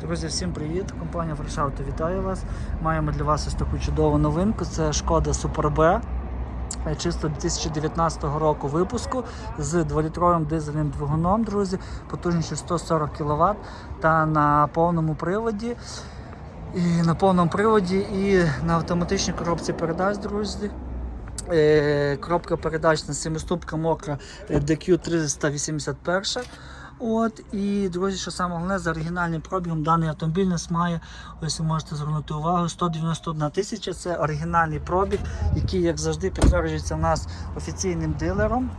Друзі, всім привіт! Компанія Фрешауто вітаю вас. Маємо для вас ось таку чудову новинку. Це шкода Super B. е, Чисто 2019 року випуску з 2-літровим дизельним двигуном, друзі, потужністю 140 кВт та на повному приводі. І на повному приводі і на автоматичній коробці передач, друзі. Е, Коробка передач на семиступка мокра е, DQ381. От, і друзі, що саме головне, за оригінальним пробігом даний автомобіль нас має, ось ви можете звернути увагу, 191 тисяча. Це оригінальний пробіг, який, як завжди, підтверджується в нас офіційним дилером.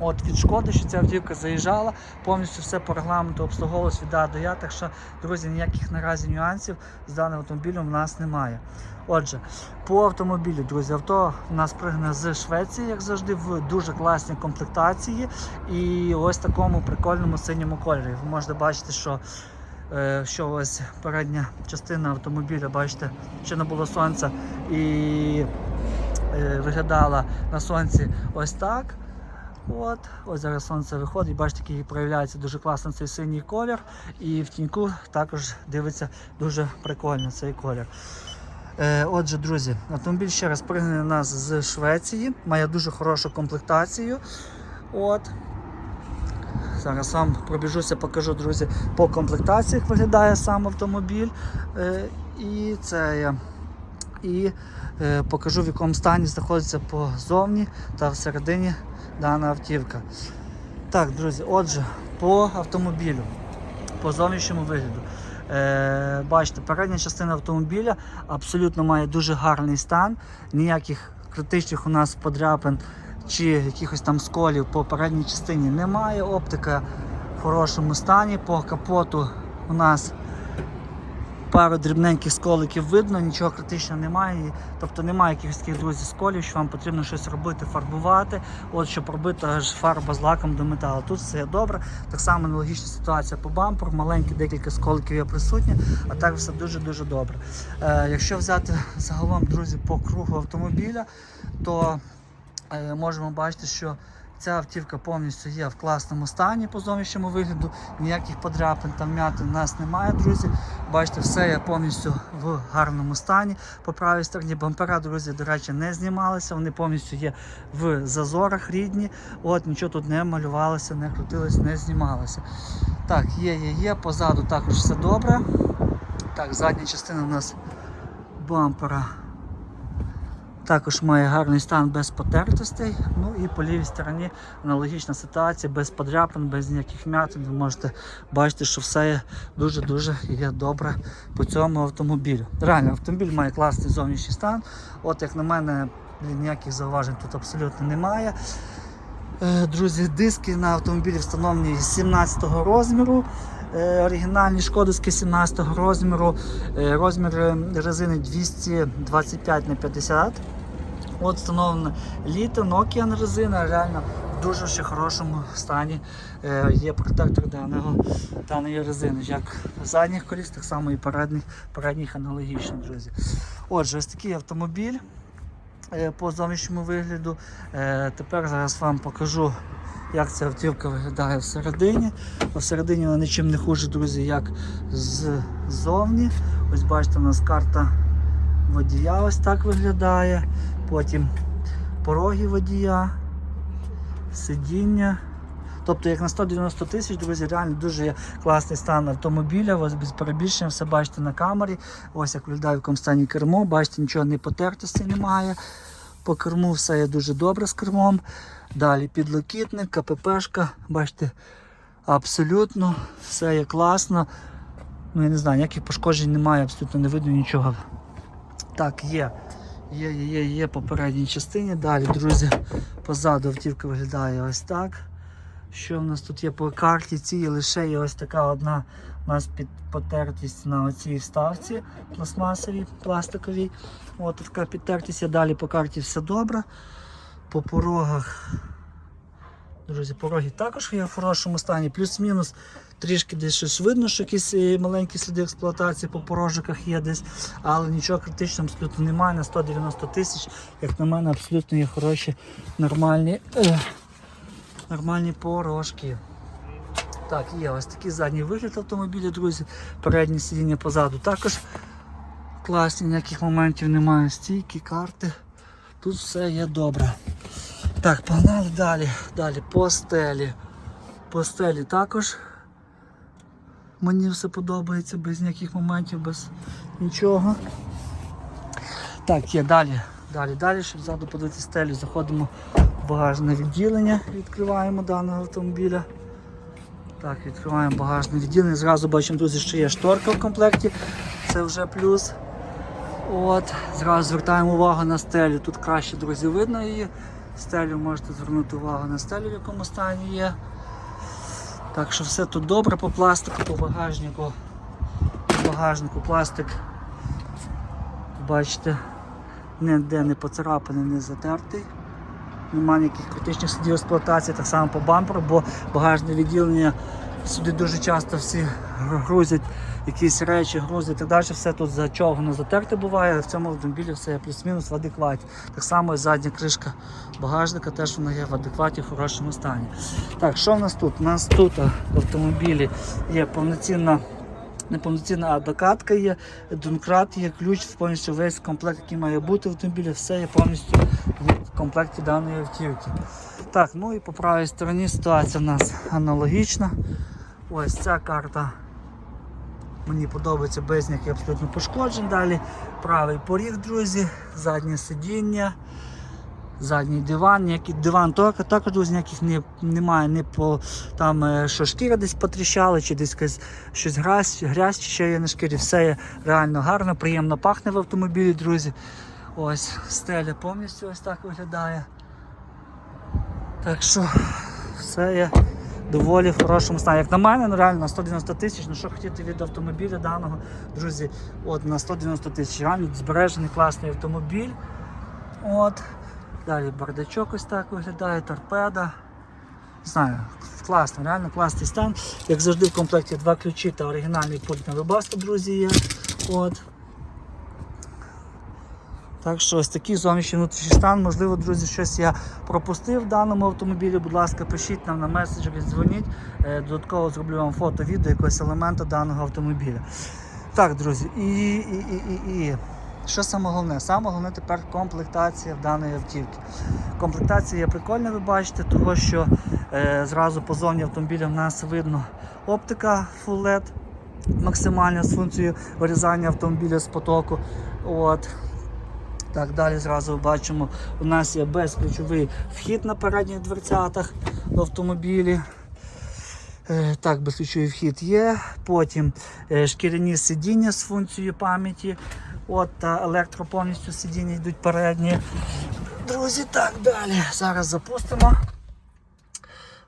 От від шкоди, що ця автівка заїжджала, повністю все по регламенту обслуговувалось від А до Я. Так що, друзі, ніяких наразі нюансів з даним автомобілем в нас немає. Отже, по автомобілю, друзі, авто у нас пригнане з Швеції, як завжди, в дуже класній комплектації і ось такому прикольному синьому кольорі. Ви можете бачити, що, е, що ось передня частина автомобіля, бачите, ще не було сонця і е, виглядала на сонці ось так. От, ось зараз сонце виходить, бачите, який проявляється дуже класно цей синій колір. І в тіньку також дивиться дуже прикольно цей колір. Е, отже, друзі, автомобіль ще раз пригнаний нас з Швеції, має дуже хорошу комплектацію. От. Зараз вам пробіжуся, покажу, друзі, по комплектації, як виглядає сам автомобіль. Е, і це я. І е, покажу, в якому стані знаходиться позовні та всередині дана автівка. Так, друзі, отже, по автомобілю, по зовнішньому вигляду. Е, бачите, передня частина автомобіля абсолютно має дуже гарний стан. Ніяких критичних у нас подряпин чи якихось там сколів по передній частині немає. Оптика в хорошому стані. По капоту у нас пару дрібненьких сколиків видно, нічого критичного немає. Тобто немає якихось таких друзі сколів, що вам потрібно щось робити, фарбувати, от щоб робити аж фарба з лаком до металу. Тут все добре. Так само аналогічна ситуація по бамперу, маленькі декілька сколиків є присутні, а так все дуже-дуже добре. Е, якщо взяти загалом, друзі, по кругу автомобіля, то е, можемо бачити, що Ця автівка повністю є в класному стані по зовнішньому вигляду, ніяких подряпин та вмятин у нас немає, друзі. Бачите, все є повністю в гарному стані. По правій стороні бампера, друзі, до речі, не знімалися, вони повністю є в зазорах рідні. От Нічого тут не малювалося, не крутилось, не знімалося. Так, є, є, є, позаду також все добре. Так, задня частина у нас бампера також має гарний стан без потертостей. Ну і по лівій стороні аналогічна ситуація, без подряпин, без ніяких м'ятин. Ви можете бачити, що все дуже-дуже є добре по цьому автомобілю. Реально, автомобіль має класний зовнішній стан. От як на мене, ніяких зауважень тут абсолютно немає. Е, Друзі, диски на автомобілі встановлені 17 розміру. Е, Оригінальні шкодовські 17 розміру. Е, Розмір резини 225 на 50 От встановлена літо, Nokian резина, реально в дуже ще хорошому стані е, є протектор даного, даної резини. Як задніх коліс, так само і передніх, передніх аналогічно, друзі. Отже, ось такий автомобіль е, по зовнішньому вигляду. Е, Тепер зараз вам покажу, як ця автівка виглядає всередині. Всередині вона нічим не хуже, друзі, як ззовні. Ось бачите, у нас карта водія ось так виглядає. Потім пороги водія, сидіння. Тобто, як на 190 тисяч, друзі, реально дуже класний стан автомобіля, ось без перебільшення, все бачите на камері. Ось як в якому стані кермо, бачите, нічого не потертості немає. По керму все є дуже добре з кермом. Далі підлокітник, КППшка, бачите, абсолютно все є класно. Ну, я не знаю, ніяких пошкоджень немає, абсолютно не видно нічого. Так, є. Є, є, є, є по частині. Далі, друзі, позаду автівка виглядає ось так. Що в нас тут є по карті? Цій лише є ось така одна у нас під потертість на оцій вставці пластмасовій, пластиковій. От така підтертість. Далі по карті все добре. По порогах, друзі, пороги також є в хорошому стані. Плюс-мінус трішки десь щось видно, що якісь е, маленькі сліди експлуатації по порожиках є десь, але нічого критичного абсолютно немає. На 190 тисяч, як на мене, абсолютно є хороші, нормальні, е, нормальні порожки. Так, є ось такий задній вигляд автомобіля, друзі. Переднє сидіння позаду також класні, ніяких моментів немає. Стійки, карти. Тут все є добре. Так, погнали далі. Далі по стелі. По стелі також. Мені все подобається без ніяких моментів, без нічого. Так, є далі. Далі, далі, щоб ззаду подивитися стелю, заходимо в багажне відділення, відкриваємо даного автомобіля. Так, відкриваємо багажне відділення. Зразу бачимо, друзі, що є шторка в комплекті. Це вже плюс. От, Зразу звертаємо увагу на стелю. Тут краще, друзі, видно її. Стелю можете звернути увагу на стелю, в якому стані є. Так що все тут добре по пластику, по багажнику. По багажнику пластик. Бачите, ніде не поцарапаний, не затертий. Немає ніяких критичних слідів експлуатації, так само по бамперу, бо багажне відділення сюди дуже часто всі грузять якісь речі, грузять і так далі. Все тут зачовгано затерте буває, а в цьому автомобілі все плюс-мінус в адекваті. Так само і задня кришка багажника теж вона є в адекваті, в хорошому стані. Так, що в нас тут? У нас тут в автомобілі є повноцінна. Неповноцінна абекатка є, донкрат є, ключ, повністю весь комплект, який має бути в автомобілі, все є повністю в комплекті даної автівки. Так, ну і по правій стороні ситуація в нас аналогічна. Ось ця карта мені подобається без ніяких абсолютно пошкоджень. Далі правий поріг, друзі, заднє сидіння, задній диван, ніякий диван торка, також друзі, ніяких не, немає, не по там, е, що шкіра десь потріщала, чи десь щось грязь, грязь чи ще є на шкірі. Все є реально гарно, приємно пахне в автомобілі, друзі. Ось стеля повністю ось так виглядає. Так що все є доволі в хорошому стані. Як на мене, ну реально на 190 тисяч, ну що хотіти від автомобіля даного, друзі, от на 190 тисяч. Реально збережений класний автомобіль. От. Далі бардачок ось так виглядає, торпеда. Не знаю, класно, реально класний стан. Як завжди в комплекті два ключі та оригінальний пульт на вибасту, друзі, є. От. Так що ось такий зовнішній внутрішній стан. Можливо, друзі, щось я пропустив в даному автомобілі. Будь ласка, пишіть нам на меседжері, дзвоніть. Е, Додатково зроблю вам фото, відео якогось елементу даного автомобіля. Так, друзі, і, і, і, і, і. Що саме головне? Саме головне тепер комплектація в даної автівки. Комплектація є прикольна, ви бачите, того що е, зразу по зоні автомобіля в нас видно оптика Full LED, максимальна з функцією вирізання автомобіля з потоку. От. Так, далі зразу бачимо, у нас є безключовий вхід на передніх дверцятах в автомобілі. Е, Так, безключовий вхід є. Потім е, шкіряні сидіння з функцією пам'яті. От та електро повністю сидіння йдуть передні. Друзі, так, далі. Зараз запустимо.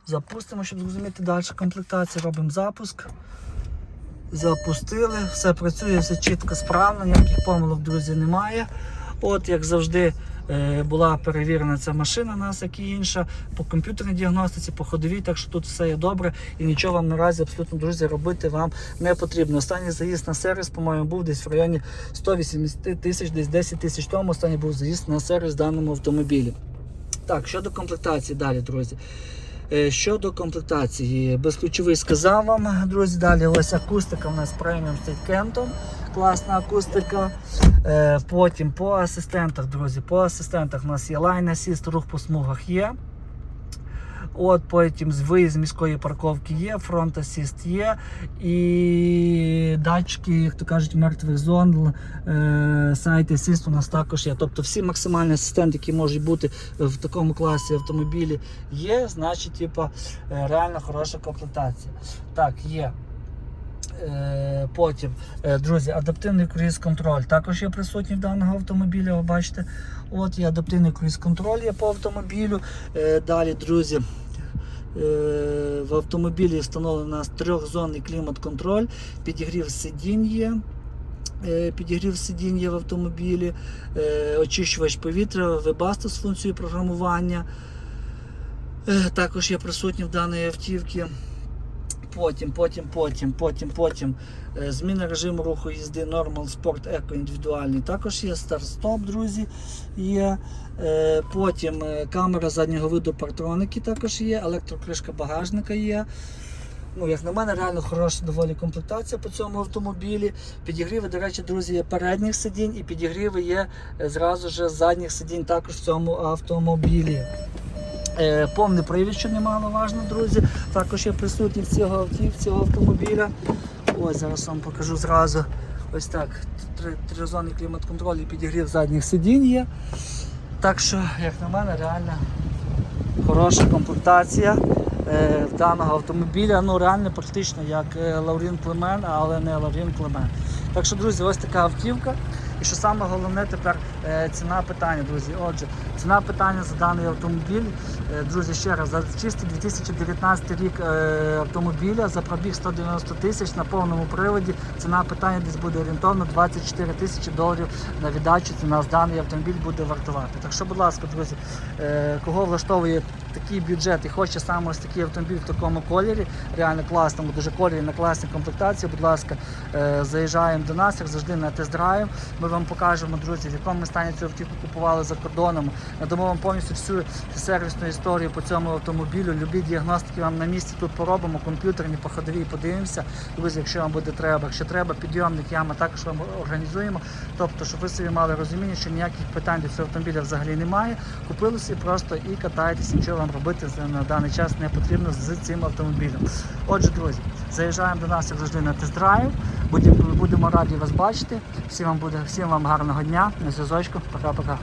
Запустимо, щоб зрозуміти далі комплектацію. Робимо запуск. Запустили, все працює, все чітко, справно, ніяких помилок, друзі, немає. От, як завжди, е, була перевірена ця машина, нас, як і інша, по комп'ютерній діагностиці, по ходовій, так що тут все є добре і нічого вам наразі абсолютно, друзі, робити вам не потрібно. Останній заїзд на сервіс, по-моєму, був десь в районі 180 тисяч, десь 10 тисяч тому. Останній був заїзд на сервіс в даному автомобілі. Так, щодо комплектації далі, друзі. Е, Щодо комплектації, безключовий сказав вам, друзі. Далі ось акустика у нас преміум стоїть Кентон. Класна акустика. Е, Потім по асистентах, друзі, по асистентах у нас є Line Assist, рух по смугах є. От Потім виїзд міської парковки є, фронт асіст є, і датчики, як то кажуть, мертвих зон, е, сайт асіст у нас також є. Тобто всі максимальні асистенти, які можуть бути в такому класі автомобілі, є, значить, типа, е, реально хороша комплектація. Так, є. Е, Потім, е, друзі, адаптивний круїз-контроль також є присутній в даного автомобіля. Ви бачите, от є адаптивний круїз-контроль є по автомобілю. Е, Далі, друзі, в автомобілі встановлений у нас трьохзонний клімат-контроль, підігрів сидінь є. Підігрів сидінь є в автомобілі, очищувач повітря, вебасто з функцією програмування. Також є присутні в даної автівці. Потім, потім, потім, потім, потім. е, Зміна режиму руху їзди Normal Sport Eco індивідуальний. Також є старт-стоп, друзі. Є. Е, Потім е, камера заднього виду партроники також є, електрокришка багажника є. Ну, як на мене, реально хороша доволі комплектація по цьому автомобілі. Підігріви, до речі, друзі, є передніх сидінь і підігріви є зразу ж задніх сидінь також в цьому автомобілі. Е, повний привід, що немаловажно, друзі. Також є присутній в цього цього автомобіля. Ось зараз вам покажу зразу. Ось так. Тризонний клімат-контроль і підігрів задніх сидінь є. Так що, як на мене, реально хороша комплектація е, даного автомобіля. Ну, реально практично як е, Лаурін Клемен, але не Лаурін Клемен. Так що, друзі, ось така автівка. І що саме головне тепер е, ціна питання, друзі. Отже, ціна питання за даний автомобіль. Е, друзі, ще раз, за чистий 2019 рік е, автомобіля за пробіг 190 тисяч на повному приводі. Ціна питання десь буде орієнтовно 24 тисячі доларів на віддачу. Ціна з даний автомобіль буде вартувати. Так що, будь ласка, друзі, кого влаштовує такий бюджет і хоче саме ось такий автомобіль в такому кольорі, реально класному, дуже кольорі на класній комплектації. Будь ласка, заїжджаємо до нас, як завжди на тест-драйв. Ми вам покажемо, друзі, в якому стані цю автівку купували за кордоном. Надамо вам повністю всю сервісну історію по цьому автомобілю. Любі діагностики вам на місці тут поробимо, комп'ютерні, по ходовій подивимося. Друзі, якщо вам буде треба, якщо треба, підйомник ями також вам організуємо. Тобто, щоб ви собі мали розуміння, що ніяких питань до цього автомобіля взагалі немає. Купили собі просто і катайтесь, нічого вам робити на даний час не потрібно з цим автомобілем. Отже, друзі, заїжджаємо до нас як завжди на тест-драйв. Будемо, раді вас бачити. Всім вам буде, всім вам гарного дня. На зв'язочку. Пока-пока.